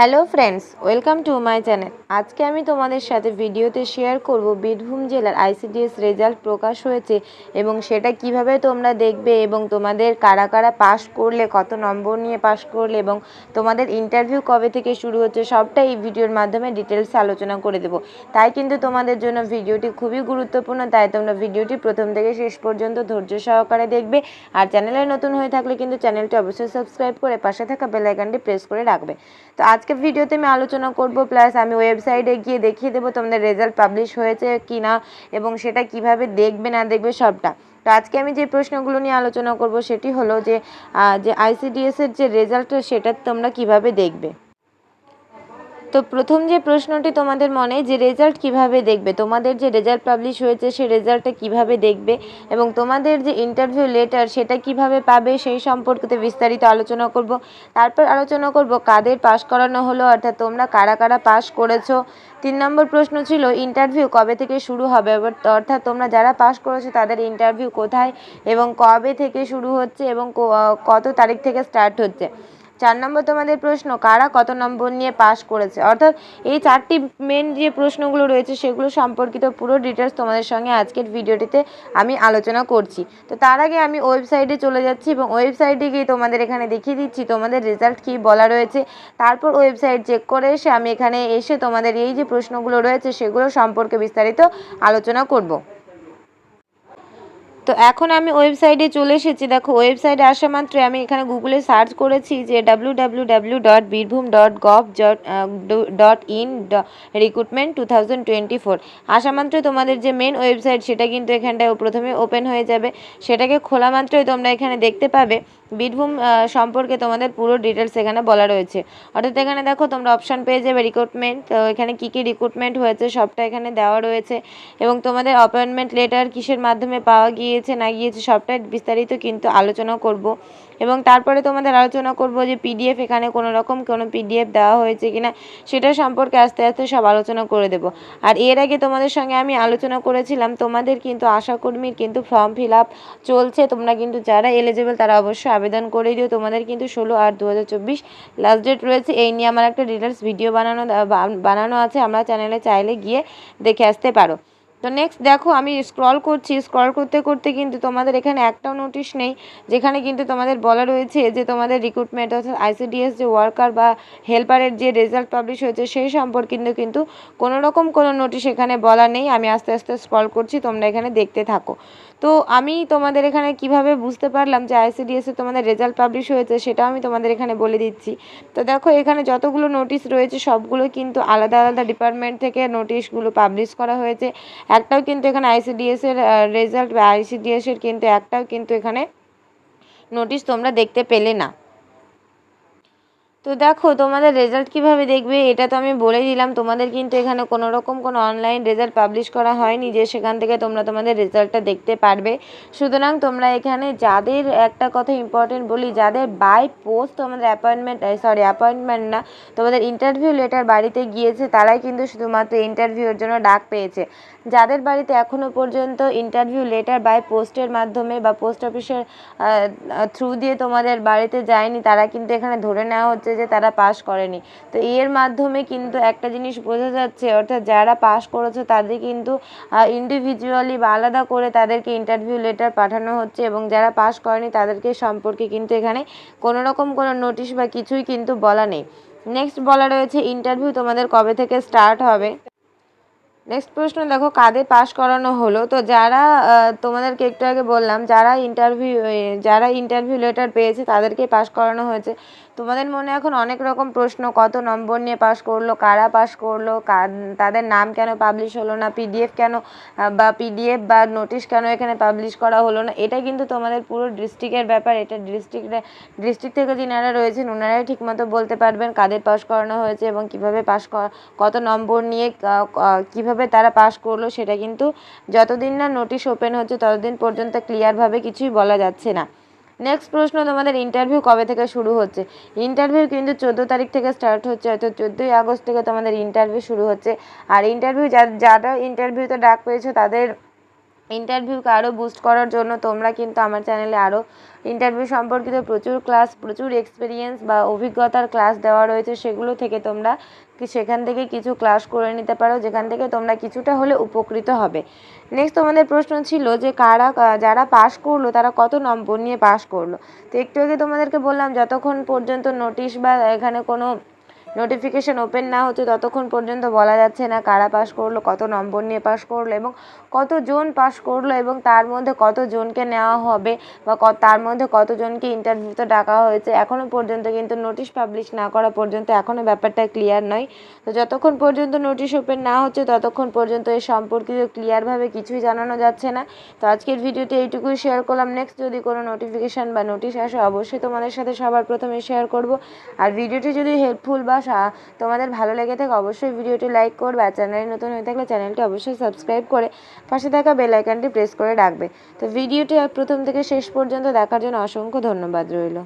Hello friends, welcome to my channel. আজকে আমি তোমাদের সাথে ভিডিওতে শেয়ার করব বীরভূম জেলার আইসিডিএস রেজাল্ট প্রকাশ হয়েছে এবং সেটা কীভাবে তোমরা দেখবে এবং তোমাদের কারা কারা পাস করলে, কত নম্বর নিয়ে পাস করলে এবং তোমাদের ইন্টারভিউ কবে থেকে শুরু হচ্ছে সবটা এই ভিডিওর মাধ্যমে ডিটেলসে আলোচনা করে দেবো। তাই কিন্তু তোমাদের জন্য ভিডিওটি খুবই গুরুত্বপূর্ণ, তাই তোমরা ভিডিওটি প্রথম থেকে শেষ পর্যন্ত ধৈর্য সহকারে দেখবে আর চ্যানেলে নতুন হয়ে থাকলে কিন্তু চ্যানেলটি অবশ্যই সাবস্ক্রাইব করে পাশে থাকা বেল আইকনটি প্রেস করে রাখবে। তো আজকে ভিডিওতে আমি আলোচনা করব, প্লাস আমি ওয়েবসাইটে গিয়ে দেখিয়ে দেবো তোমাদের রেজাল্ট পাবলিশ হয়েছে কি না এবং সেটা কীভাবে দেখবে, না দেখবে সবটা। তো আজকে আমি যে প্রশ্নগুলো নিয়ে আলোচনা করব সেটি হলো যে যে আইসিডিএস এর যে রেজাল্ট সেটা তোমরা কীভাবে দেখবে? তো প্রথম যে প্রশ্নটি তোমাদের মনে, যে রেজাল্ট কীভাবে দেখবে? তোমাদের যে রেজাল্ট পাবলিশ হয়েছে সেই রেজাল্টটা কীভাবে দেখবে? এবং তোমাদের যে ইন্টারভিউ লেটার সেটা কীভাবে পাবে, সেই সম্পর্কিত বিস্তারিত আলোচনা করব। তারপর আলোচনা করব, কাদের পাস করানো হলো, অর্থাৎ তোমরা কারা কারা পাস করেছ? তিন নম্বর প্রশ্ন ছিল ইন্টারভিউ কবে থেকে শুরু হবে? অর্থাৎ তোমরা যারা পাস করেছ, তাদের ইন্টারভিউ কোথায় এবং কবে থেকে শুরু হচ্ছে এবং কত তারিখ থেকে স্টার্ট হচ্ছে? চার নম্বর তোমাদের প্রশ্ন, কারা কত নম্বর নিয়ে পাশ করেছে? অর্থাৎ এই চারটি মেন যে প্রশ্নগুলো রয়েছে, সেগুলো সম্পর্কিত পুরো ডিটেলস তোমাদের সঙ্গে আজকের ভিডিওটিতে আমি আলোচনা করছি। তো তার আগে আমি ওয়েবসাইটে চলে যাচ্ছি এবং ওয়েবসাইটে গিয়ে তোমাদের এখানে দেখিয়ে দিচ্ছি তোমাদের রেজাল্ট কী বলা রয়েছে। তারপর ওয়েবসাইট চেক করে এসে আমি এখানে এসে তোমাদের এই যে প্রশ্নগুলো রয়েছে, সেগুলো সম্পর্কে বিস্তারিত আলোচনা করব। তো এখন আমি ওয়েবসাইটে চলে এসেছি। দেখো, ওয়েবসাইটে আসা মাত্রই আমি এখানে গুগলে সার্চ করেছি যে W W W dot Birbhum dot gov dot in recruitment two thousand twenty four আসা মাত্রই তোমাদের যে মেন ওয়েবসাইট, সেটা কিন্তু এখানটায় প্রথমে ওপেন হয়ে যাবে। সেটাকে খোলা মাত্রই তোমরা এখানে দেখতে পাবে। বীরভূম সম্পর্কে তোমাদের পুরো ডিটেলস এখানে বলা রয়েছে। অর্থাৎ এখানে দেখো, তোমরা অপশান পেয়ে যাবে রিক্রুটমেন্ট তো এখানে কী কী রিক্রুটমেন্ট হয়েছে, সবটা এখানে দেওয়া রয়েছে। এবং তোমাদের অ্যাপয়েন্টমেন্ট লেটার কিসের মাধ্যমে পাওয়া গিয়েছে, না গিয়েছে সবটাই বিস্তারিত কিন্তু আলোচনা করব। এবং তারপরে তোমাদের আলোচনা করব যে পিডিএফ এখানে কোনো রকম কোনো পিডিএফ দেওয়া হয়েছে কিনা, সেটা সম্পর্কে আস্তে আস্তে সব আলোচনা করে দেব। আর এর আগে তোমাদের সঙ্গে আমি আলোচনা করেছিলাম, তোমাদের কিন্তু আশাকর্মীর কিন্তু ফর্ম ফিল আপ চলছে। তোমরা কিন্তু যারা এলিজিবল তারা অবশ্যই আবেদন করে দিও। তোমাদের কিন্তু ষোলো আট দু লাস্ট ডেট রয়েছে। এই নিয়ে আমার একটা ডিটেলস ভিডিও বানানো বানানো আছে। আমরা চ্যানেলে চাইলে গিয়ে দেখে আসতে পারো। তো নেক্সট দেখো, আমি স্ক্রল করছি স্ক্রল করতে করতে কিন্তু তোমাদের এখানে একটাও নোটিশ নেই, যেখানে কিন্তু তোমাদের বলা রয়েছে যে তোমাদের রিক্রুটমেন্ট অর্থাৎ আইসিডিএস যে ওয়ার্কার বা হেল্পারের যে রেজাল্ট পাবলিশ হয়েছে, সেই সম্পর্কে কিন্তু কিন্তু কোনো রকম কোনো নোটিশ এখানে বলা নেই। আমি আস্তে আস্তে স্ক্রল করছি, তোমরা এখানে দেখতে থাকো। তো আমি তোমাদের এখানে কীভাবে বুঝতে পারলাম যে আইসিডিএস তোমাদের রেজাল্ট পাবলিশ হয়েছে, সেটাও আমি তোমাদের এখানে বলে দিচ্ছি। তো দেখো, এখানে যতগুলো নোটিশ রয়েছে, সবগুলো কিন্তু আলাদা আলাদা ডিপার্টমেন্ট থেকে নোটিশগুলো পাবলিশ করা হয়েছে। একটাও কিন্তু এখানে আইসিডিএস এর রেজাল্ট বা আইসিডিএসের কিন্তু, একটাও কিন্তু এখানে নোটিশ তোমরা দেখতে পেলে না। তো দেখো, তোমাদের রেজাল্ট কীভাবে দেখবে? এটা তো আমি বলে দিলাম। তোমাদের কিন্তু এখানে কোনো রকম কোনো অনলাইন রেজাল্ট পাবলিশ করা হয়নি যে সেখান থেকে তোমরা তোমাদের রেজাল্টটা দেখতে পারবে। সুতরাং তোমরা এখানে যাদের একটা কথা ইম্পর্টেন্ট বলি, যাদের বাই পোস্ট তোমাদের অ্যাপয়েন্টমেন্ট সরি অ্যাপয়েন্টমেন্ট না, তোমাদের ইন্টারভিউ লেটার বাড়িতে গিয়েছে, তারাই কিন্তু শুধুমাত্র ইন্টারভিউর জন্য ডাক পেয়েছে। যাদের বাড়িতে এখনও পর্যন্ত ইন্টারভিউ লেটার বাই পোস্টের মাধ্যমে বা পোস্ট অফিসের থ্রু দিয়ে তোমাদের বাড়িতে যায়নি, তারা কিন্তু এখানে ধরে নেওয়া হচ্ছে যে তারা পাশ করেনি। তো এর মাধ্যমে কিন্তু একটা জিনিস বোঝা যাচ্ছে, অর্থাৎ যারা পাশ করেছে তাদের কিন্তু ইন্ডিভিজুয়ালি বা আলাদা করে তাদেরকে ইন্টারভিউ লেটার পাঠানো হচ্ছে এবং যারা পাশ করেনি তাদেরকে সম্পর্কে কিন্তু এখানে কোনো রকম কোনো নোটিশ বা কিছুই কিন্তু বলা নেই। নেক্সট বলা রয়েছে ইন্টারভিউ তোমাদের কবে থেকে স্টার্ট হবে? নেক্সট প্রশ্ন দেখো কাদের পাশ করানো হলো। তো যারা তোমাদেরকে একটু আগে বললাম যারা ইন্টারভিউ যারা ইন্টারভিউ লেটার পেয়েছে তাদেরকে পাশ করানো হয়েছে। তোমাদের মনে এখন অনেক রকম প্রশ্ন কত নম্বর নিয়ে পাশ করল কারা পাশ করল তাদের নাম কেন পাবলিশ হলো না পিডিএফ কেন বা পিডিএফ বা নোটিশ কেন এখানে পাবলিশ করা হলো না এটা কিন্তু তোমাদের পুরো ডিস্ট্রিক্টের ব্যাপার। এটা ডিস্ট্রিক্ট ডিস্ট্রিক্ট থেকে যিনারা রয়েছেন ওনারাই ঠিকমতো বলতে পারবেন কাদের পাশ করানো হয়েছে এবং কীভাবে পাস কত নম্বর নিয়ে আহ, কীভাবে তারা পাস করল, সেটা কিন্তু যতদিন না নোটিশ ওপেন হচ্ছে, ততদিন পর্যন্ত ক্লিয়ারভাবে কিছুই বলা যাচ্ছে না। নেক্সট প্রশ্ন, তোমাদের ইন্টারভিউ কবে থেকে শুরু হচ্ছে? ইন্টারভিউ কিন্তু চোদ্দ তারিখ থেকে স্টার্ট হচ্ছে অর্থাৎ চোদ্দোই আগস্ট থেকে তোমাদের ইন্টারভিউ শুরু হচ্ছে। আর ইন্টারভিউ যা, যারা ইন্টারভিউতে ডাক পেয়েছ, তাদের ইন্টারভিউকে আরও বুস্ট করার জন্য তোমরা কিন্তু আমার চ্যানেলে আরও ইন্টারভিউ সম্পর্কিত প্রচুর ক্লাস প্রচুর এক্সপিরিয়েন্স বা অভিজ্ঞতার ক্লাস দেওয়া রয়েছে, সেগুলো থেকে তোমরা সেখান থেকে কিছু ক্লাস করে নিতে পারো, যেখান থেকে তোমরা কিছুটা হলে উপকৃত হবে। নেক্সট তোমাদের প্রশ্ন ছিল যে কারা, যারা পাস করল, তারা কত নম্বর নিয়ে পাস করল? তো একটু আগে তোমাদেরকে বললাম, যতক্ষণ পর্যন্ত নোটিশ বা এখানে কোনো নোটিফিকেশান ওপেন না হচ্ছে ততক্ষণ পর্যন্ত বলা যাচ্ছে না কারা পাস করল, কত নম্বর নিয়ে পাস করল এবং কতজন পাস করল এবং তার মধ্যে কতজনকে নেওয়া হবে বা তার মধ্যে কতজনকে ইন্টারভিউতে ডাকা হয়েছে এখনও পর্যন্ত কিন্তু নোটিশ পাবলিশ না করা পর্যন্ত এখনও ব্যাপারটা ক্লিয়ার নয়। তো যতক্ষণ পর্যন্ত নোটিশ ওপেন না হচ্ছে, ততক্ষণ পর্যন্ত এ সম্পর্কিত ক্লিয়ারভাবে কিছুই জানানো যাচ্ছে না। তো আজকের ভিডিওতে এইটুকুই শেয়ার করলাম। নেক্সট যদি কোনো নোটিফিকেশান বা নোটিশ আসে, অবশ্যই তোমাদের সাথে সবার প্রথমে শেয়ার করব। আর ভিডিওটি যদি হেল্পফুল বা তোমাদের ভালো লেগে থাকে অবশ্যই ভিডিওটি লাইক করবে আর চ্যানেলে নতুন হয়ে থাকলে চ্যানেলটি অবশ্যই সাবস্ক্রাইব করে পাশে থাকা বেল আইকনটি প্রেস করে রাখবে। তো ভিডিওটি প্রথম থেকে শেষ পর্যন্ত দেখার জন্য অসংখ্য ধন্যবাদ রইল।